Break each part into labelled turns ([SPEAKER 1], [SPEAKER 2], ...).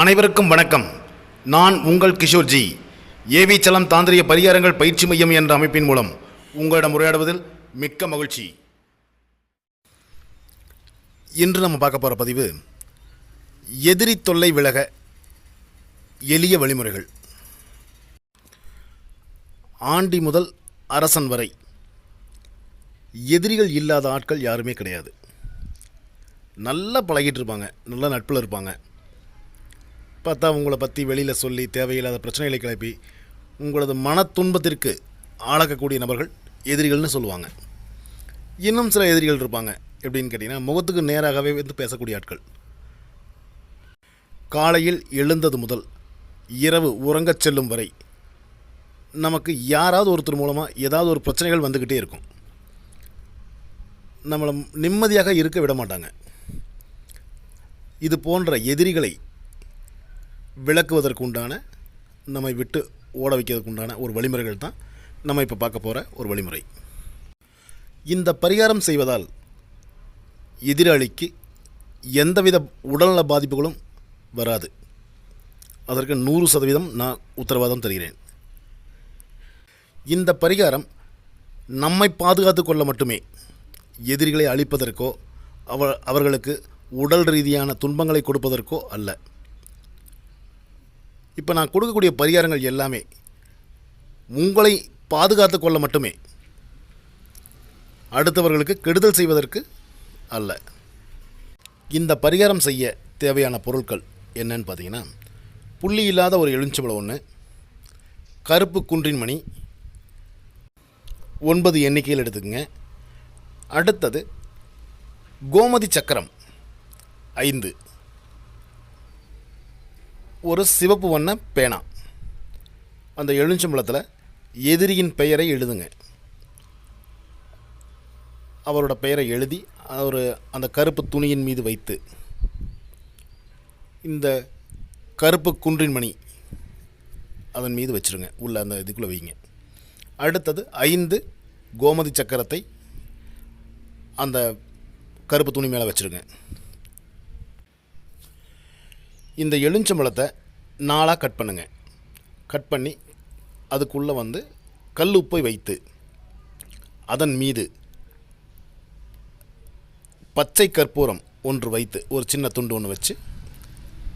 [SPEAKER 1] அனைவருக்கும் வணக்கம். நான் உங்கள் கிஷோர்ஜி ஏவி சலம் தாந்திரிய பரிகாரங்கள் பயிற்சி மையம் என்ற அமைப்பின் மூலம் உங்களிடம் உரையாடுவதில் மிக்க மகிழ்ச்சி. இன்று நம்ம பார்க்க போகிற பதிவு எதிரி தொல்லை விலக எளிய வழிமுறைகள். ஆண்டி முதல் அரசன் வரை எதிரிகள் இல்லாத ஆட்கள் யாருமே கிடையாது. நல்லா பழகிட்டு இருப்பாங்க நல்ல நட்பில் இருப்பாங்க. பார்த்தா உங்களை பற்றி வெளியில் சொல்லி தேவையில்லாத பிரச்சனைகளை கிளப்பி உங்களது மன துன்பத்திற்கு ஆளாக்கக்கூடிய நபர்கள் எதிரிகள்னு சொல்லுவாங்க. இன்னும் சில எதிரிகள் இருப்பாங்க. எப்படின்னு கேட்டிங்கன்னா முகத்துக்கு நேராகவே வந்து பேசக்கூடிய ஆட்கள். காலையில் எழுந்தது முதல் இரவு உறங்கச் செல்லும் வரை நமக்கு யாராவது ஒருத்தர் மூலமாக ஏதாவது ஒரு பிரச்சனைகள் வந்துக்கிட்டே இருக்கும். நம்மளை நிம்மதியாக இருக்க விட மாட்டாங்க. இது போன்ற எதிரிகளை விளக்குவதற்கு உண்டான நம்மை விட்டு ஓட வைக்கிறதுக்கு உண்டான ஒரு வழிமுறைகள் தான் நம்ம இப்போ பார்க்க போகிற ஒரு வழிமுறை. இந்த பரிகாரம் செய்வதால் எதிராளிக்கு எந்தவித உடல்நல பாதிப்புகளும் வராது. அதற்கு நூறு சதவீதம் நான் உத்தரவாதம் தருகிறேன். இந்த பரிகாரம் நம்மை பாதுகாத்து கொள்ள மட்டுமே எதிரிகளை அழிப்பதற்கோ அவ அவர்களுக்கு உடல் ரீதியான துன்பங்களை கொடுப்பதற்கோ அல்ல. இப்போ நான் கொடுக்கக்கூடிய பரிகாரங்கள் எல்லாமே உங்களை பாதுகாத்து கொள்ள மட்டுமே. அடுத்தவர்களுக்கு கெடுதல் செய்வதற்கு அல்ல. இந்த பரிகாரம் செய்ய தேவையான பொருட்கள் என்னன்னு பார்த்தீங்கன்னா புள்ளி இல்லாத ஒரு எலுமிச்சம்பழம் ஒன்று கருப்பு குன்றின் மணி ஒன்பது எண்ணிக்கையில் எடுத்துக்கங்க. அடுத்தது கோமதி சக்கரம் ஐந்து. ஒரு சிவப்பு வண்ண பேனா. அந்த எலுமிச்சம்பழத்தில் எதிரியின் பெயரை எழுதுங்க. அவரோட பெயரை எழுதி அவர் அந்த கருப்பு துணியின் மீது வைத்து இந்த கருப்பு குன்றின் மணி அதன் மீது வச்சுருங்க. உள்ள அந்த இதுக்குள்ளே வைங்க. அடுத்தது ஐந்து கோமதி சக்கரத்தை அந்த கருப்பு துணி மேலே வச்சுருங்க. இந்த எலுஞ்சம்பழத்தை நாளாக கட் பண்ணுங்க. கட் பண்ணி அதுக்குள்ளே வந்து கல் உப்பை வைத்து அதன் மீது பச்சை கற்பூரம் ஒன்று வைத்து ஒரு சின்ன துண்டு ஒன்று வச்சு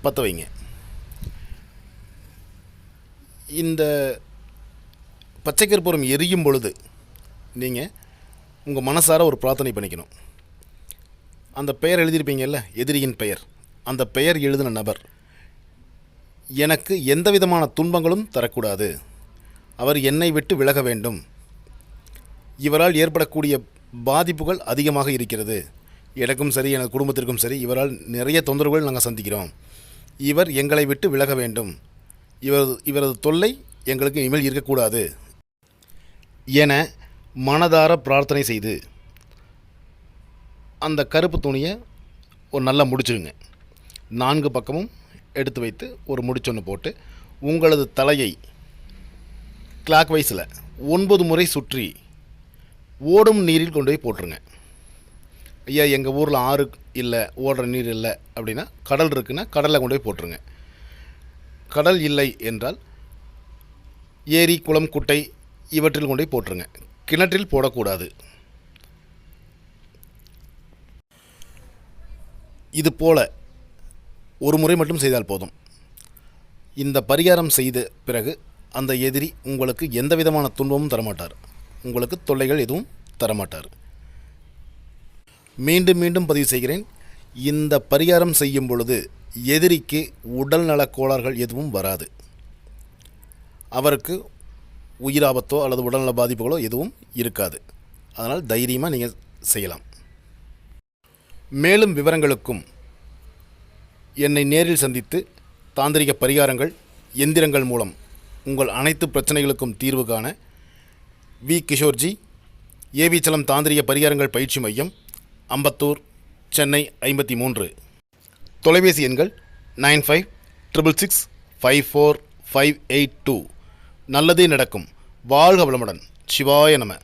[SPEAKER 1] பற்ற வைங்க. இந்த பச்சை கற்பூரம் எரியும் பொழுது நீங்கள் உங்கள் மனசார ஒரு பிரார்த்தனை பண்ணிக்கணும். அந்த பெயர் எழுதியிருப்பீங்கல்ல எதிரியின் பெயர். அந்த பெயர் எழுதின நபர் எனக்கு எந்த விதமான துன்பங்களும் தரக்கூடாது. அவர் என்னை விட்டு விலக வேண்டும். இவரால் ஏற்படக்கூடிய பாதிப்புகள் அதிகமாக இருக்கிறது. எனக்கும் சரி எனது குடும்பத்திற்கும் சரி இவரால் நிறைய தொந்தரவுகள் நாங்கள் சந்திக்கிறோம். இவர் எங்களை விட்டு விலக வேண்டும். இவரது இவரது தொல்லை எங்களுக்கு இனிமேல் இருக்கக்கூடாது என மனதார பிரார்த்தனை செய்து அந்த கருப்பு துணியை ஒரு நல்லா முடிச்சிடுங்க நான்கு பக்கமும் எடுத்து வைத்து ஒரு முடிச்சொன்று போட்டு உங்களது தலையை கிளாக் வைஸில் ஒன்பது முறை சுற்றி ஓடும் நீரில் கொண்டு போய் போட்டுருங்க. ஐயா எங்கள் ஊரில் ஆறு இல்லை ஓடுற நீர் இல்லை அப்படின்னா கடல் இருக்குன்னா கடலில் கொண்டு போய் போட்டுருங்க. கடல் இல்லை என்றால் ஏரி குளம் குட்டை இவற்றில் கொண்டு போய் போட்டுருங்க. கிணற்றில் போடக்கூடாது. இது போல ஒரு முறை மட்டும் செய்தால் போதும். இந்த பரிகாரம் செய்த பிறகு அந்த எதிரி உங்களுக்கு எந்த விதமான துன்பமும் தரமாட்டார். உங்களுக்கு தொல்லைகள் எதுவும் தரமாட்டார். மீண்டும் மீண்டும் பதிவு செய்கிறேன். இந்த பரிகாரம் செய்யும் பொழுது எதிரிக்கு உடல் நலக் கோளாறுகள் எதுவும் வராது. அவருக்கு உயிராபத்தோ அல்லது உடல்நல பாதிப்புகளோ எதுவும் இருக்காது. அதனால் தைரியமாக நீங்கள் செய்யலாம். மேலும் விவரங்களுக்கும் என்னை நேரில் சந்தித்து தாந்திரிக பரிகாரங்கள் எந்திரங்கள் மூலம் உங்கள் அனைத்து பிரச்சனைகளுக்கும் தீர்வு காண வி. கிஷோர்ஜி ஏவி தாந்திரிக பரிகாரங்கள் பயிற்சி மையம் அம்பத்தூர் சென்னை ஐம்பத்தி மூன்று தொலைபேசி எண்கள் nine five triple six five four five eight two. நல்லதே நடக்கும். வாழ்க வளமுடன். சிவாய நம.